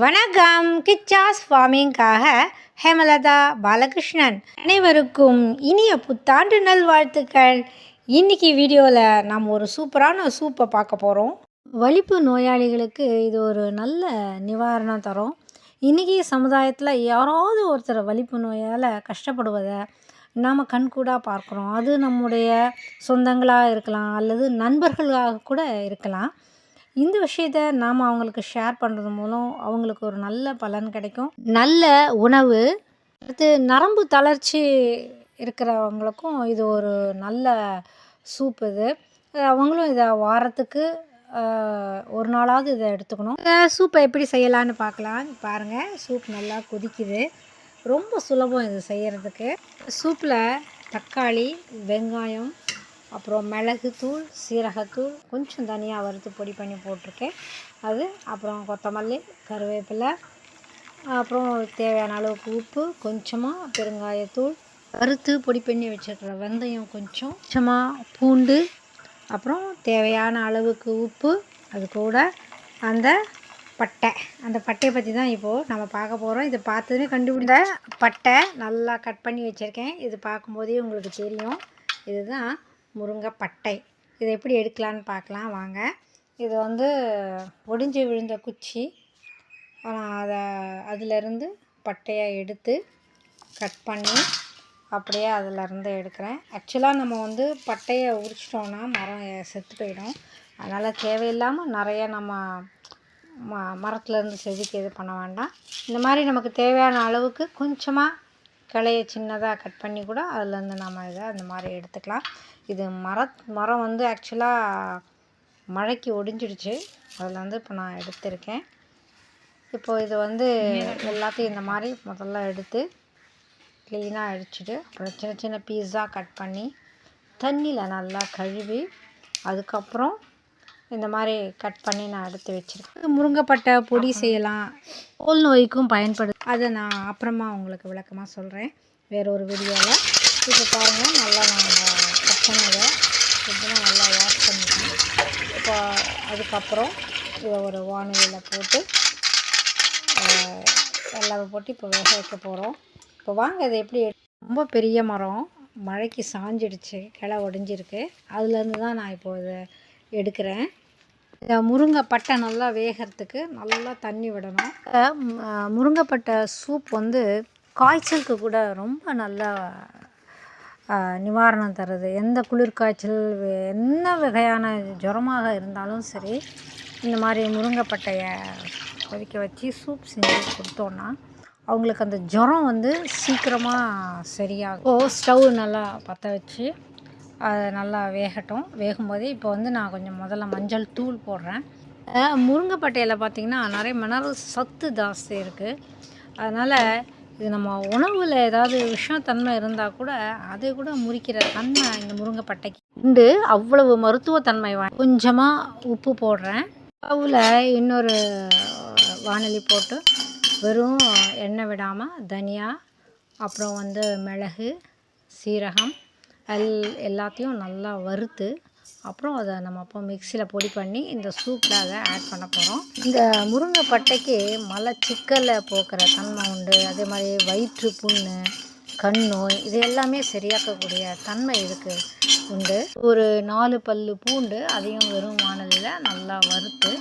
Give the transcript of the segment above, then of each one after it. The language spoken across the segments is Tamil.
வணக்கம். கிச்சாஸ் ஃபார்மிங்காக ஹேமலதா பாலகிருஷ்ணன். அனைவருக்கும் இனிய புத்தாண்டு நல்வாழ்த்துக்கள். இன்னைக்கு வீடியோவில் நாம் ஒரு சூப்பரான சூப்பை பார்க்க போகிறோம் வலிப்பு நோயாளிகளுக்கு இது ஒரு நல்ல நிவாரணம் தரும். இன்றைக்கி சமுதாயத்தில் யாராவது ஒருத்தர் வலிப்பு நோயால் கஷ்டப்படுவதை நாம் கண்கூடாக பார்க்குறோம். அது நம்முடைய சொந்தங்களாக இருக்கலாம் அல்லது நண்பர்களாக கூட இருக்கலாம். இந்த விஷயத்த நாம் அவங்களுக்கு ஷேர் பண்ணுறது மூலம் அவங்களுக்கு ஒரு நல்ல பலன் கிடைக்கும். நல்ல உணவு அடுத்து நரம்பு தளர்ச்சி இருக்கிறவங்களுக்கும் இது ஒரு நல்ல சூப் இது. அவங்களும் இதை வாரத்துக்கு ஒரு நாளாவது இதை எடுத்துக்கணும். இந்த சூப்பை எப்படி செய்யலான்னு பார்க்கலாம். பாருங்கள் சூப் நல்லா கொதிக்குது. ரொம்ப சுலபம் இது செய்கிறதுக்கு சூப்பில் தக்காளி வெங்காயம் அப்புறம் மிளகுத்தூள் சீரகத்தூள் கொஞ்சம் தனியாக வறுத்து பொடி பண்ணி போட்டிருக்கேன். அது அப்புறம் கொத்தமல்லி கருவேப்பிலை அப்புறம் தேவையான அளவுக்கு உப்பு கொஞ்சமாக பெருங்காயத்தூள். வறுத்து பொடி பண்ணி வச்சுருக்கிற வெந்தயம் கொஞ்சம் கொஞ்சமாக பூண்டு அப்புறம் தேவையான அளவுக்கு உப்பு அது கூட அந்த பட்டை. அந்த பட்டையை பற்றி தான் இப்போது நம்ம பார்க்க போகிறோம் இதை பார்த்ததுமே கண்டுபிடிந்த பட்டை நல்லா கட் பண்ணி வச்சுருக்கேன். இது பார்க்கும்போதே உங்களுக்கு தெரியும். இதுதான் முருங்கை பட்டை இதை எப்படி எடுக்கலான்னு பார்க்கலாம் வாங்க. இது வந்து ஒடிஞ்சு விழுந்த குச்சி. அதை அதிலிருந்து பட்டையை எடுத்து கட் பண்ணி அப்படியே அதிலிருந்து எடுக்கிறேன். ஆக்சுவலாக நம்ம வந்து பட்டையை உரிச்சிட்டோன்னா மரம் செத்து போயிடும். அதனால் தேவையில்லாமல் நிறைய நம்ம ம மரத்துலேருந்து செதுக்கி இது பண்ண வேண்டாம். இந்த மாதிரி நமக்கு தேவையான அளவுக்கு கொஞ்சமாக கிளையை சின்னதாக கட் பண்ணி கூட அதுலேருந்து நம்ம இதை அந்த மாதிரி எடுத்துக்கலாம். இது மர மரம் வந்து ஆக்சுவலாக மழைக்கு ஒடிஞ்சிடுச்சு. அதில் வந்து இப்போ நான் எடுத்திருக்கேன். இப்போ இது வந்து எல்லாத்தையும் இந்த மாதிரி முதல்ல எடுத்து க்ளீனாக அடிச்சுட்டு அப்புறம் சின்ன சின்ன பீஸாக கட் பண்ணி தண்ணியில் நல்லா கழுவி அதுக்கப்புறம் இந்த மாதிரி கட் பண்ணி நான் எடுத்து வச்சுருக்கேன். முருங்கைப்பட்டை பொடி செய்யலாம். தோல் நோய்க்கும் பயன்படுது. அதை நான் அப்புறமா உங்களுக்கு விளக்கமாக சொல்கிறேன் வேற ஒரு வீடியோவில் இப்போ பாருங்கள் நல்லா நான் கட் பண்ணதை சுத்தமாக நல்லா வாஷ் பண்ணிட்டேன் இப்போ அதுக்கப்புறம் இதை ஒரு வானலியில் போட்டு எல்லாம் போட்டு இப்போ வேக வைக்க போகிறோம் இப்போ வாங்க இதை எப்படி ரொம்ப பெரிய மரம். மழைக்கு சாஞ்சிடுச்சு கிளை ஒடிஞ்சிருக்கு. அதுலேருந்து தான் நான் இப்போ இதை எடுக்கிறேன். இந்த முருங்கைப்பட்டை நல்லா வேகிறதுக்கு நல்லா தண்ணி விடணும். முருங்கைப்பட்டை சூப் வந்து காய்ச்சலுக்கு கூட ரொம்ப நல்லா நிவாரணம் தருது. எந்த குளிர் காய்ச்சல் என்ன வகையான ஜுரமாக இருந்தாலும் சரி இந்த மாதிரி முருங்கைப்பட்டையை கொதிக்க வச்சு சூப் செஞ்சு கொடுத்தோன்னா அவங்களுக்கு அந்த ஜுரம் வந்து சீக்கிரமாக சரியாகும். ஸ்டவ் நல்லா பற்ற வச்சு அது நல்லா வேகட்டும். வேகும்போதே இப்போ வந்து நான் கொஞ்சம் முதல்ல மஞ்சள் தூள் போடுறேன். முருங்கைப்பட்டையில் பார்த்திங்கன்னா நிறைய மினரல் சத்து ஜாஸ்தி இருக்குது அதனால் இது நம்ம உணவில் ஏதாவது விஷத்தன்மை இருந்தால் கூட அதை கூட முறிக்கிற தன்மை இந்த முருங்கைப்பட்டைக்கு உண்டு. அவ்வளவு மருத்துவத்தன்மை வா கொஞ்சமாக உப்பு போடுறேன். ஸ்டவ்வில் இன்னொரு வானொலி போட்டு வெறும் எண்ணெய் விடாமல் தனியா அப்புறம் வந்து மிளகு சீரகம் எல் எல்லாத்தையும் நல்லா வறுத்து அப்புறம் அதை நம்ம அப்போ மிக்சியில் பொடி பண்ணி இந்த சூப்பில் அதை ஆட் பண்ண போகிறோம் இந்த முருங்கைப்பட்டைக்கு மலச்சிக்கலை போக்குற தன்மை உண்டு. அதே மாதிரி வயிற்று புண்ணு கண் நோய் இது எல்லாமே சரியாக்கக்கூடிய தன்மை இதுக்கு உண்டு. ஒரு நாலு பல்லு பூண்டு அதையும் வெறும் வானலில் நல்லா வறுத்து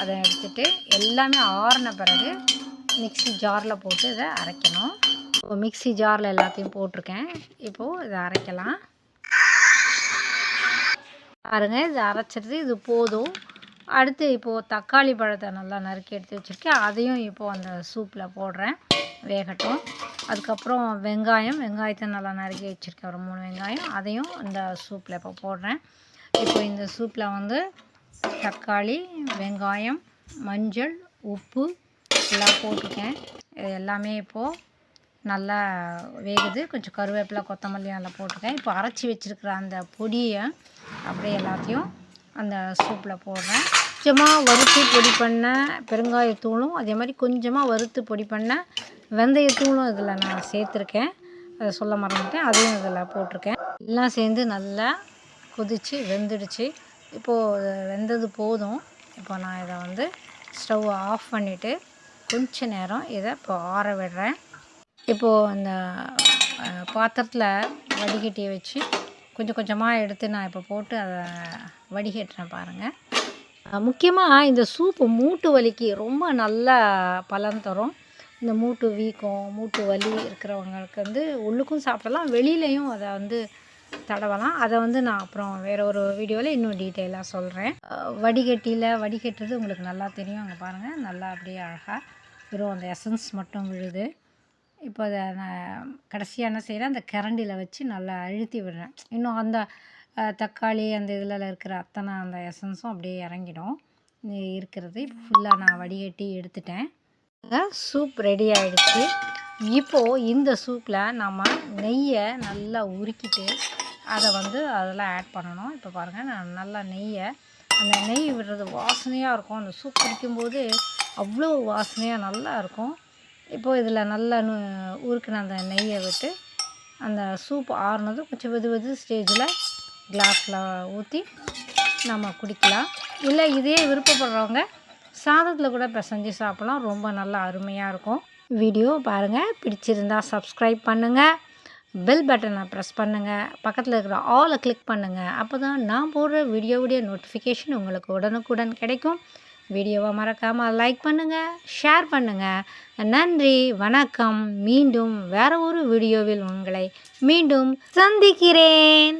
அதை எடுத்துகிட்டு எல்லாமே ஆறின பிறகு மிக்ஸி ஜாரில் போட்டு இதை அரைக்கணும். இப்போது மிக்ஸி ஜாரில் எல்லாத்தையும் போட்டிருக்கேன். இப்போது இதை அரைக்கலாம். பாருங்கள் இது அரைச்சிருது இது போதும். அடுத்து இப்போது தக்காளி பழத்தை நல்லா நறுக்கி எடுத்து வச்சுருக்கேன். அதையும் இப்போது அந்த சூப்பில் போடுறேன். வேகட்டும். அதுக்கப்புறம் வெங்காயம் வெங்காயத்தை நல்லா நறுக்கி வச்சுருக்கேன். ஒரு மூணு வெங்காயம். அதையும் இந்த சூப்பில் இப்போ போடுறேன். இப்போ இந்த சூப்பில் வந்து தக்காளி வெங்காயம் மஞ்சள் உப்பு எல்லாம் போட்டிருக்கேன். இது எல்லாமே இப்போது நல்லா வேகுது. கொஞ்சம் கருவேப்பிலை கொத்தமல்லி நல்லா போட்டிருக்கேன் இப்போ அரைச்சி வச்சுருக்கிற அந்த பொடியை அப்படியே எல்லாத்தையும் அந்த சூப்பில் போடுறேன். கொஞ்சமாக வறுத்து பொடி பண்ண பெருங்காயத்தூளும் அதே மாதிரி கொஞ்சமாக வறுத்து பொடி பண்ண வெந்தயத்தூளும் இதில் நான் சேர்த்துருக்கேன். அதை சொல்ல மறந்துட்டேன். அதையும் இதில் போட்டிருக்கேன். எல்லாம் சேர்ந்து நல்லா கொதித்து வெந்துடுச்சு. இப்போது வெந்தது போதும். இப்போ நான் இதை வந்து ஸ்டவ் ஆஃப் பண்ணிவிட்டு கொஞ்ச நேரம் இதை இப்போ ஆற விடுறேன். இப்போது அந்த பாத்திரத்தில் வடிகட்டியை வச்சு கொஞ்சம் கொஞ்சமாக எடுத்து நான் இப்போ போட்டு அதை வடிகட்டுறேன் பாருங்கள் முக்கியமாக இந்த சூப்பு மூட்டு வலிக்கு ரொம்ப நல்ல பலன் தரும். இந்த மூட்டு வீக்கம் மூட்டு வலி இருக்கிறவங்களுக்கு வந்து உள்ளுக்கும் சாப்பிடலாம் வெளியிலையும் அதை வந்து தடவலாம். அதை வந்து நான் அப்புறம் வேறு ஒரு வீடியோவில் இன்னும் டீட்டெயிலாக சொல்கிறேன் வடிகட்டியில் வடிகட்டுறது உங்களுக்கு நல்லா தெரியும் அங்கே பாருங்கள் நல்லா அப்படியே அழகாக வெறும் அந்த எசன்ஸ் மட்டும் விழுது. இப்போ அதை நான் கடைசியாக என்ன செய்கிறேன் அந்த கரண்டியில் வச்சு நல்லா அழுத்தி விடுறேன். இன்னும் அந்த தக்காளி அந்த இதில் இருக்கிற அத்தனை அந்த எசன்ஸும் அப்படியே இறங்கிடும். இருக்கிறது. இப்போ ஃபுல்லாக நான் வடிகட்டி எடுத்துட்டேன். சூப் ரெடி ஆகிடுச்சு இப்போது இந்த சூப்பில் நம்ம நெய்யை நல்லா உருக்கிட்டு அதை வந்து அதெல்லாம் ஆட் பண்ணணும். இப்போ பாருங்கள் நான் நல்லா நெய்யை அந்த நெய் விடுறது வாசனையாக இருக்கும். அந்த சூப் குடிக்கும்போது அவ்வளோ வாசனையாக நல்லா இருக்கும். இப்போது இதில் நல்லா நு உருக்கின அந்த நெய்யை விட்டு அந்த சூப் ஆறுனதும் கொஞ்சம் வெது வெது ஸ்டேஜில் கிளாஸில் ஊற்றி நம்ம குடிக்கலாம். இல்லை இதே விருப்பப்படுறவங்க சாதத்தில் கூட பிசைஞ்சு சாப்பிட்லாம். ரொம்ப நல்லா அருமையாக இருக்கும். வீடியோ பாருங்கள் பிடிச்சிருந்தா சப்ஸ்கிரைப் பண்ணுங்கள் பெல் பட்டனை ப்ரெஸ் பண்ணுங்கள் பக்கத்தில் இருக்கிற ஆலை கிளிக் பண்ணுங்கள் அப்போ தான் நான் போடுற வீடியோவுடைய நோட்டிஃபிகேஷன் உங்களுக்கு உடனுக்குடன் கிடைக்கும். வீடியோவை மறக்காமல் லைக் பண்ணுங்கள் ஷேர் பண்ணுங்கள் நன்றி வணக்கம். மீண்டும் வேற ஒரு வீடியோவில் உங்களை மீண்டும் சந்திக்கிறேன்.